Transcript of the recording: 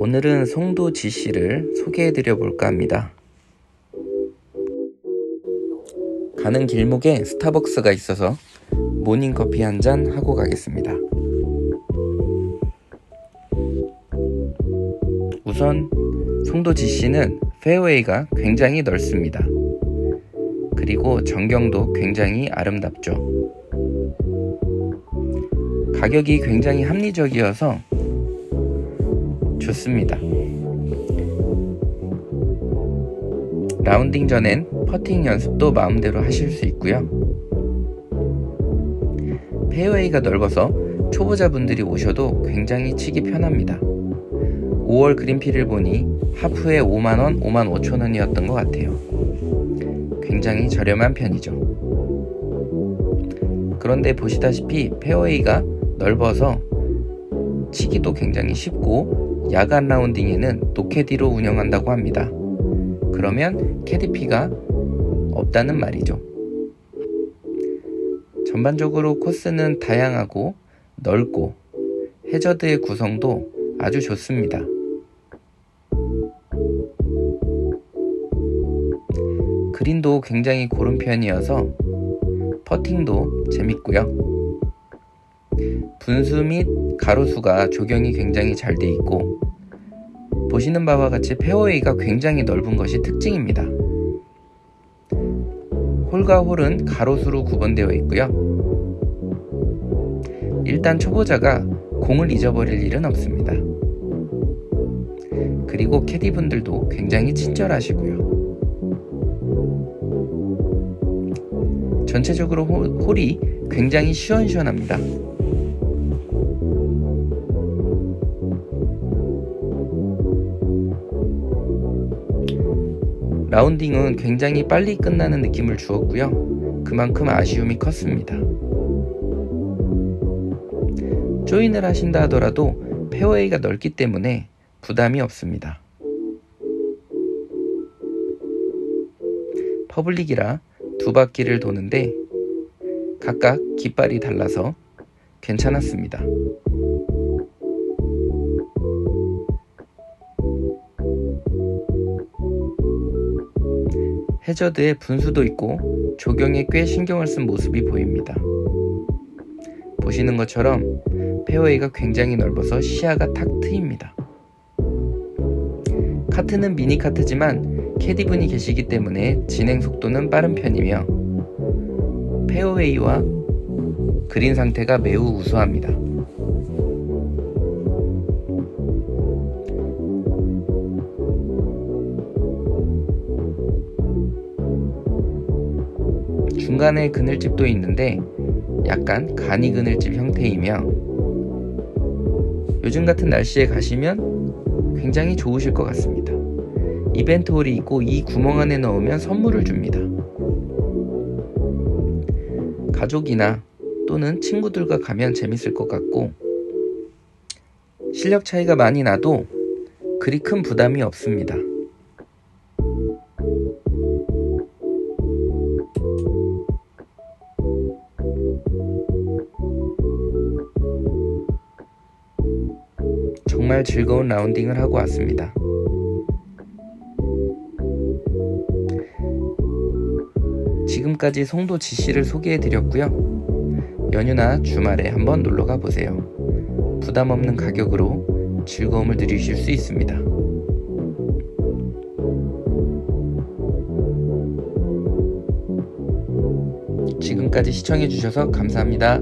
오늘은 송도 지씨를 소개해 드려 볼까 합니다. 가는 길목에 스타벅스가 있어서 모닝커피 한 잔 하고 가겠습니다. 우선 송도 지씨는 페어웨이가 굉장히 넓습니다. 그리고 전경도 굉장히 아름답죠. 가격이 굉장히 합리적이어서 좋습니다. 라운딩 전엔 퍼팅 연습도 마음대로 하실 수 있고요. 페어웨이가 넓어서 초보자분들이 오셔도 굉장히 치기 편합니다. 5월 그린피를 보니 하프에 5만원, 5만 5천원이었던 것 같아요. 굉장히 저렴한 편이죠. 그런데 보시다시피 페어웨이가 넓어서 치기도 굉장히 쉽고 야간 라운딩에는 노캐디로 운영한다고 합니다. 그러면 캐디피가 없다는 말이죠. 전반적으로 코스는 다양하고 넓고 해저드의 구성도 아주 좋습니다. 그린도 굉장히 고른 편이어서 퍼팅도 재밌고요. 분수 및 가로수가 조경이 굉장히 잘 돼 있고 보시는 바와 같이 페어웨이가 굉장히 넓은 것이 특징입니다. 홀과 홀은 가로수로 구분되어 있고요. 일단 초보자가 공을 잊어버릴 일은 없습니다. 그리고 캐디분들도 굉장히 친절하시고요. 전체적으로 홀이 굉장히 시원시원합니다. 라운딩은 굉장히 빨리 끝나는 느낌을 주었고요. 그만큼 아쉬움이 컸습니다. 조인을 하신다 하더라도 페어웨이가 넓기 때문에 부담이 없습니다. 퍼블릭이라 두 바퀴를 도는데 각각 깃발이 달라서 괜찮았습니다. 해저드에 분수도 있고 조경에 꽤 신경을 쓴 모습이 보입니다. 보시는 것처럼 페어웨이가 굉장히 넓어서 시야가 탁 트입니다. 카트는 미니 카트지만 캐디분이 계시기 때문에 진행 속도는 빠른 편이며 페어웨이와 그린 상태가 매우 우수합니다. 중간에 그늘집도 있는데 약간 간이 그늘집 형태이며 요즘 같은 날씨에 가시면 굉장히 좋으실 것 같습니다. 이벤트 홀이 있고 이 구멍 안에 넣으면 선물을 줍니다. 가족이나 또는 친구들과 가면 재밌을 것 같고 실력 차이가 많이 나도 그리 큰 부담이 없습니다. 정말 즐거운 라운딩을 하고 왔습니다. 지금까지 송도 지씨를 소개해 드렸고요. 연휴나 주말에 한번 놀러 가 보세요. 부담 없는 가격으로 즐거움을 누리실 수 있습니다. 지금까지 시청해 주셔서 감사합니다.